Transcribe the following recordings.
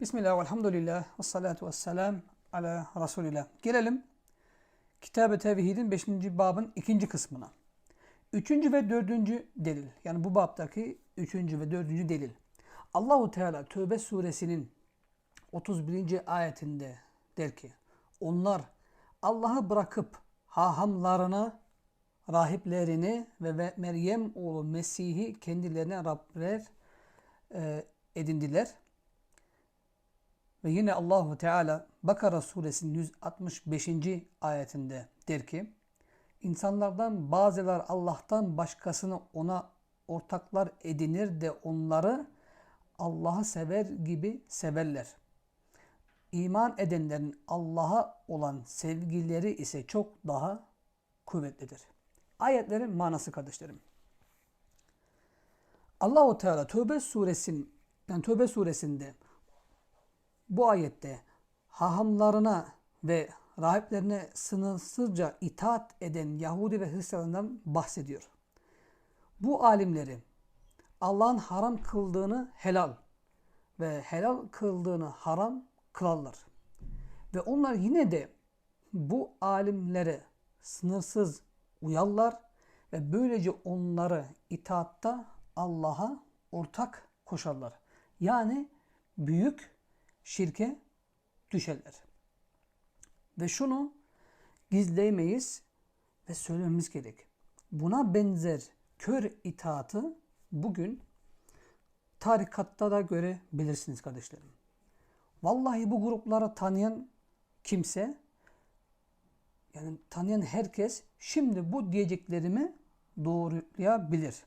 Bismillah, velhamdülillah, ve salatu ve selam ala Resulillah. Gelelim Kitab-ı Tevhid'in 5. babın ikinci kısmına. Üçüncü ve dördüncü delil. Yani bu babdaki üçüncü ve dördüncü delil. Allahu Teala Tövbe suresinin 31. ayetinde der ki onlar Allah'ı bırakıp hahamlarına, rahiplerini ve Meryem oğlu Mesih'i kendilerine Rabler e, edindiler. Ve yine Allahu Teala Bakara suresinin 165. ayetinde der ki İnsanlardan bazılar Allah'tan başkasını ona ortaklar edinir de onları Allah'ı sever gibi severler. İman edenlerin Allah'a olan sevgileri ise çok daha kuvvetlidir. Ayetlerin manası kardeşlerim. Allahu Teala Tövbe suresinin yani Tövbe suresinde bu ayette hahamlarına ve rahiplerine sınırsızca itaat eden Yahudi ve Hristiyanlardan bahsediyor. Bu alimleri Allah'ın haram kıldığını helal ve helal kıldığını haram kılarlar. Ve onlar yine de bu alimlere sınırsız uyarlar ve böylece onları itaatta Allah'a ortak koşarlar. Yani büyük şirke düşerler. Ve şunu gizleyemeyiz ve söylememiz gerek. Buna benzer kör itaatı bugün tarikatta da görebilirsiniz kardeşlerim. Vallahi bu grupları tanıyan kimse yani tanıyan herkes şimdi bu diyeceklerimi doğrulayabilir.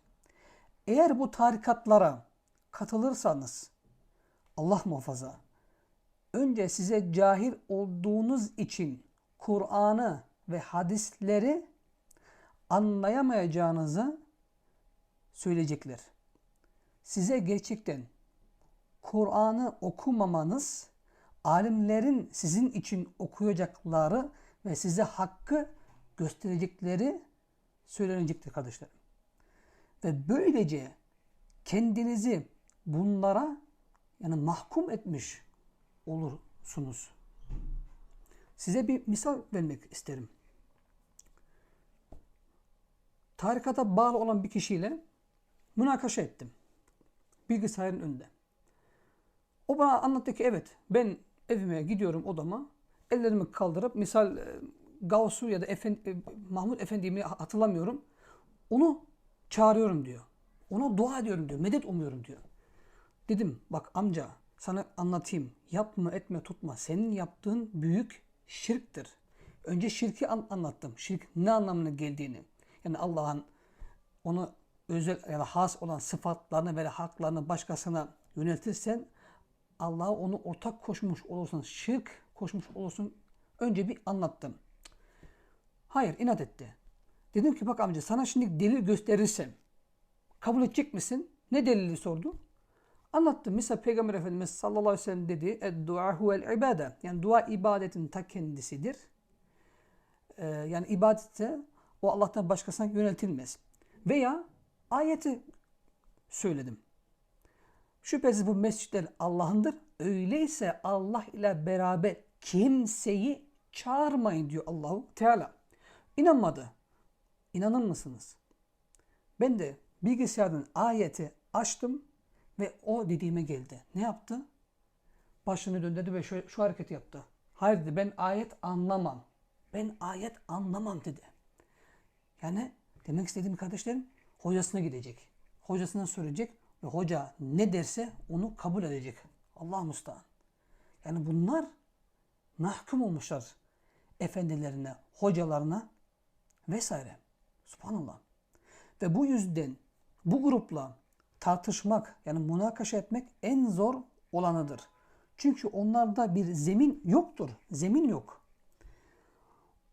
Eğer bu tarikatlara katılırsanız Allah muhafaza önce size cahil olduğunuz için Kur'an'ı ve hadisleri anlayamayacağınızı söyleyecekler. Size gerçekten Kur'an'ı okumamanız, alimlerin sizin için okuyacakları ve size hakkı gösterecekleri söylenecektir kardeşlerim. Ve böylece kendinizi bunlara yani mahkum etmiş olursunuz. Size bir misal vermek isterim. Tarikata bağlı olan bir kişiyle münakaşa ettim. Bilgisayarın önünde. O bana anlattı ki evet ben evime gidiyorum odama. Ellerimi kaldırıp misal e, Gavsu ya da Efendi, e, Mahmut Efendi'mi hatırlamıyorum. Onu çağırıyorum diyor. Ona dua ediyorum diyor. Medet umuyorum diyor. Dedim bak amca sana anlatayım. Yapma etme tutma. Senin yaptığın büyük şirktir. Önce şirki an- anlattım. Şirk ne anlamına geldiğini. Yani Allah'ın onu özel ya da has olan sıfatlarını ve haklarını başkasına yöneltirsen Allah'a onu ortak koşmuş olursun. Şirk koşmuş olursun. Önce bir anlattım. Hayır inat etti. Dedim ki bak amca sana şimdi delil gösterirsem kabul edecek misin? Ne delili sordu? Anlattım. Mesela Peygamber Efendimiz sallallahu aleyhi ve sellem dedi dua huvel ibade. Yani dua ibadetin ta kendisidir. Ee, yani ibadette o Allah'tan başkasına yöneltilmez. Veya ayeti söyledim. Şüphesiz bu mescitler Allah'ındır. Öyleyse Allah ile beraber kimseyi çağırmayın diyor Allahu Teala. İnanmadı. İnanır mısınız? Ben de bilgisayardan ayeti açtım ve o dediğime geldi. Ne yaptı? Başını döndürdü ve şu, şu hareketi yaptı. Hayır dedi ben ayet anlamam. Ben ayet anlamam dedi. Yani demek istediğim kardeşlerim hocasına gidecek. Hocasına söyleyecek ve hoca ne derse onu kabul edecek. Allah mustaan. Yani bunlar mahkum olmuşlar efendilerine, hocalarına vesaire. Subhanallah. Ve bu yüzden bu grupla tartışmak yani münakaşa etmek en zor olanıdır. Çünkü onlarda bir zemin yoktur. Zemin yok.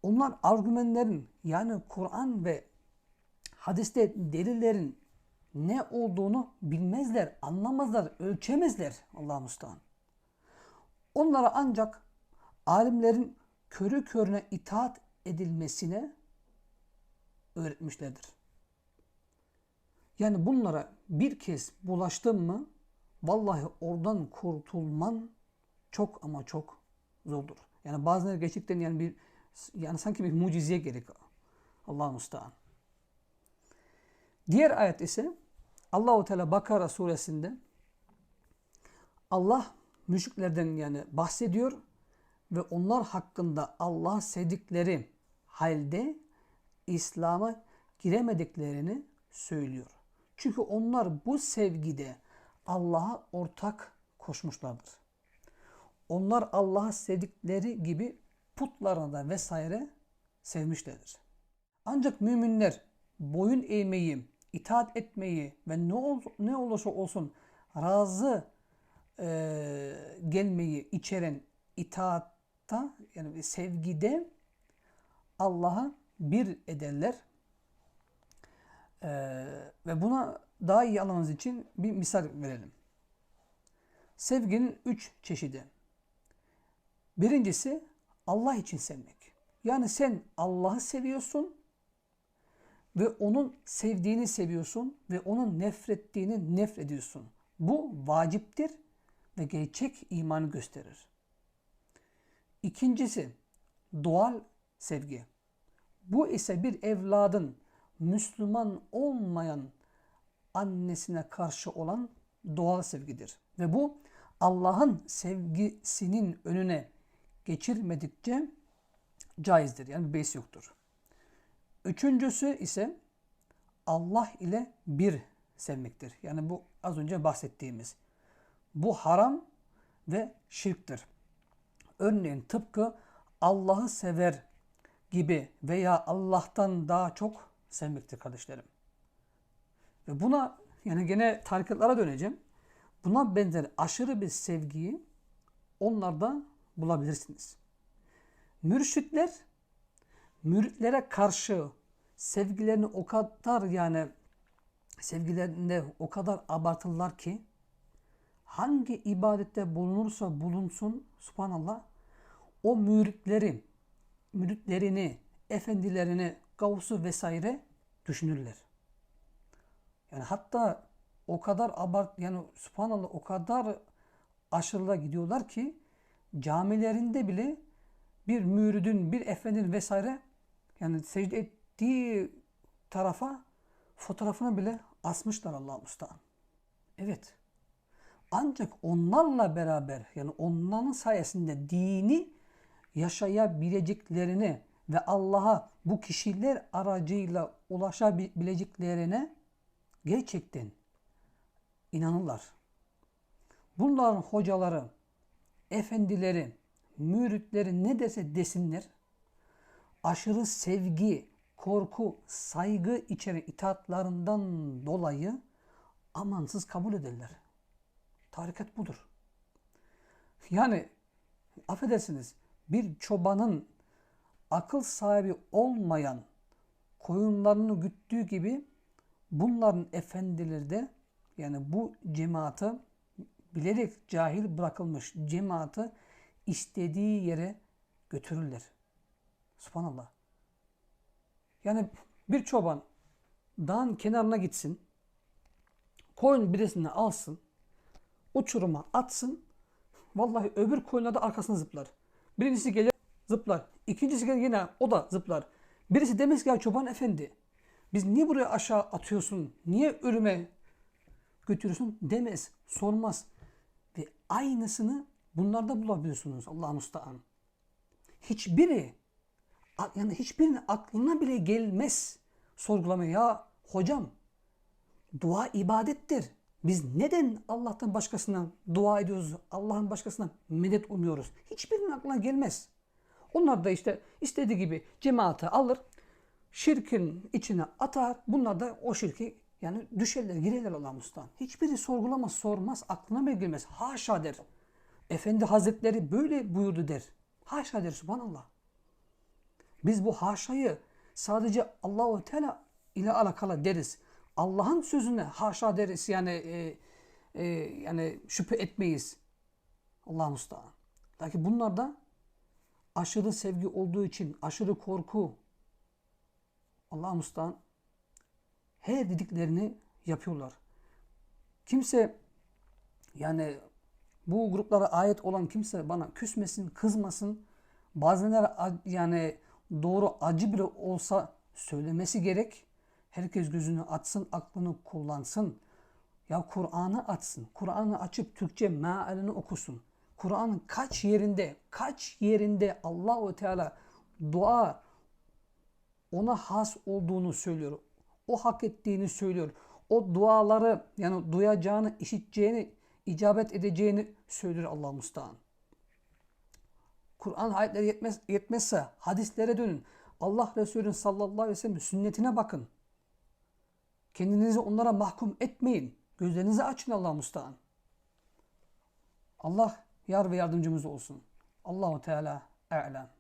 Onlar argümanların yani Kur'an ve hadiste delillerin ne olduğunu bilmezler, anlamazlar, ölçemezler Allah mustaan. Onlara ancak alimlerin körü körüne itaat edilmesine öğretmişlerdir. Yani bunlara bir kez bulaştın mı vallahi oradan kurtulman çok ama çok zordur. Yani bazen gerçekten yani bir yani sanki bir mucizeye gerek. Allah müstahane. Diğer ayet ise Allahu Teala Bakara suresinde Allah müşriklerden yani bahsediyor ve onlar hakkında Allah sevdikleri halde İslam'a giremediklerini söylüyor. Çünkü onlar bu sevgide Allah'a ortak koşmuşlardır. Onlar Allah'a sevdikleri gibi putlarına da vesaire sevmişlerdir. Ancak müminler boyun eğmeyi, itaat etmeyi ve ne, ol, ne olursa olsun razı e, gelmeyi içeren itaatta yani sevgide Allah'a bir ederler. E, ve buna daha iyi anlamamız için bir misal verelim. Sevginin üç çeşidi. Birincisi Allah için sevmek. Yani sen Allah'ı seviyorsun ve onun sevdiğini seviyorsun ve onun nefrettiğini nefrediyorsun. Bu vaciptir ve gerçek imanı gösterir. İkincisi doğal sevgi. Bu ise bir evladın Müslüman olmayan annesine karşı olan doğal sevgidir. Ve bu Allah'ın sevgisinin önüne geçirmedikçe caizdir. Yani beis yoktur. Üçüncüsü ise Allah ile bir sevmektir. Yani bu az önce bahsettiğimiz. Bu haram ve şirktir. Örneğin tıpkı Allah'ı sever gibi veya Allah'tan daha çok sevmektir kardeşlerim. Ve buna yani gene tarikatlara döneceğim. Buna benzer aşırı bir sevgiyi onlarda bulabilirsiniz. Mürşitler müritlere karşı sevgilerini o kadar yani sevgilerinde o kadar abartırlar ki hangi ibadette bulunursa bulunsun subhanallah o müritleri müritlerini, efendilerini, gavsu vesaire düşünürler. Yani hatta o kadar abart yani subhanallah o kadar aşırıla gidiyorlar ki camilerinde bile bir müridin, bir efendinin vesaire yani secde ettiği tarafa fotoğrafını bile asmışlar Allah müstahane. Evet. Ancak onlarla beraber yani onların sayesinde dini yaşayabileceklerini ve Allah'a bu kişiler aracıyla ulaşabileceklerine gerçekten inanırlar. Bunların hocaları, efendileri, müritleri ne dese desinler, aşırı sevgi, korku, saygı içeren itaatlarından dolayı amansız kabul ederler. Tarikat budur. Yani affedersiniz bir çobanın akıl sahibi olmayan koyunlarını güttüğü gibi bunların efendileri de yani bu cemaati bilerek cahil bırakılmış cemaati istediği yere götürürler. Subhanallah. Yani bir çoban dağın kenarına gitsin, koyun birisini alsın, uçuruma atsın, vallahi öbür koyunlar da arkasına zıplar. Birincisi gelir zıplar. İkincisi gelir yine o da zıplar. Birisi demez ki ya çoban efendi biz niye buraya aşağı atıyorsun? Niye ölüme götürüyorsun? Demez, sormaz. Ve aynısını bunlarda bulabiliyorsunuz Allah müstahane. Hiçbiri yani hiçbirinin aklına bile gelmez sorgulamaya. Ya hocam dua ibadettir. Biz neden Allah'tan başkasına dua ediyoruz? Allah'ın başkasına medet umuyoruz. Hiçbirinin aklına gelmez. Onlar da işte istediği gibi cemaate alır, şirkin içine atar. Bunlar da o şirki yani düşerler, girerler Allah mustan. Hiçbiri sorgulamaz, sormaz, aklına bile gelmez. Haşa der. Efendi Hazretleri böyle buyurdu der. Haşa der subhanallah. Biz bu haşayı sadece Allahu Teala ile alakalı deriz. Allah'ın sözüne haşa deriz yani e, e, yani şüphe etmeyiz. Allah müstahane. Lakin bunlar da aşırı sevgi olduğu için aşırı korku Allah müstahane her dediklerini yapıyorlar. Kimse yani Bu gruplara ait olan kimse bana küsmesin, kızmasın. Bazenler yani doğru acı bile olsa söylemesi gerek. Herkes gözünü açsın, aklını kullansın. Ya Kur'an'ı açsın. Kur'an'ı açıp Türkçe mealini okusun. Kur'an'ın kaç yerinde, kaç yerinde Allahu Teala dua ona has olduğunu söylüyor. O hak ettiğini söylüyor. O duaları yani duyacağını, işiteceğini, icabet edeceğini söylüyor Allah Mustaan. Kur'an ayetleri yetmez, yetmezse hadislere dönün. Allah Resulü'nün sallallahu aleyhi ve sellem sünnetine bakın. Kendinizi onlara mahkum etmeyin. Gözlerinizi açın Allah Mustaan. Allah yar ve yardımcımız olsun. Allahu Teala a'lem.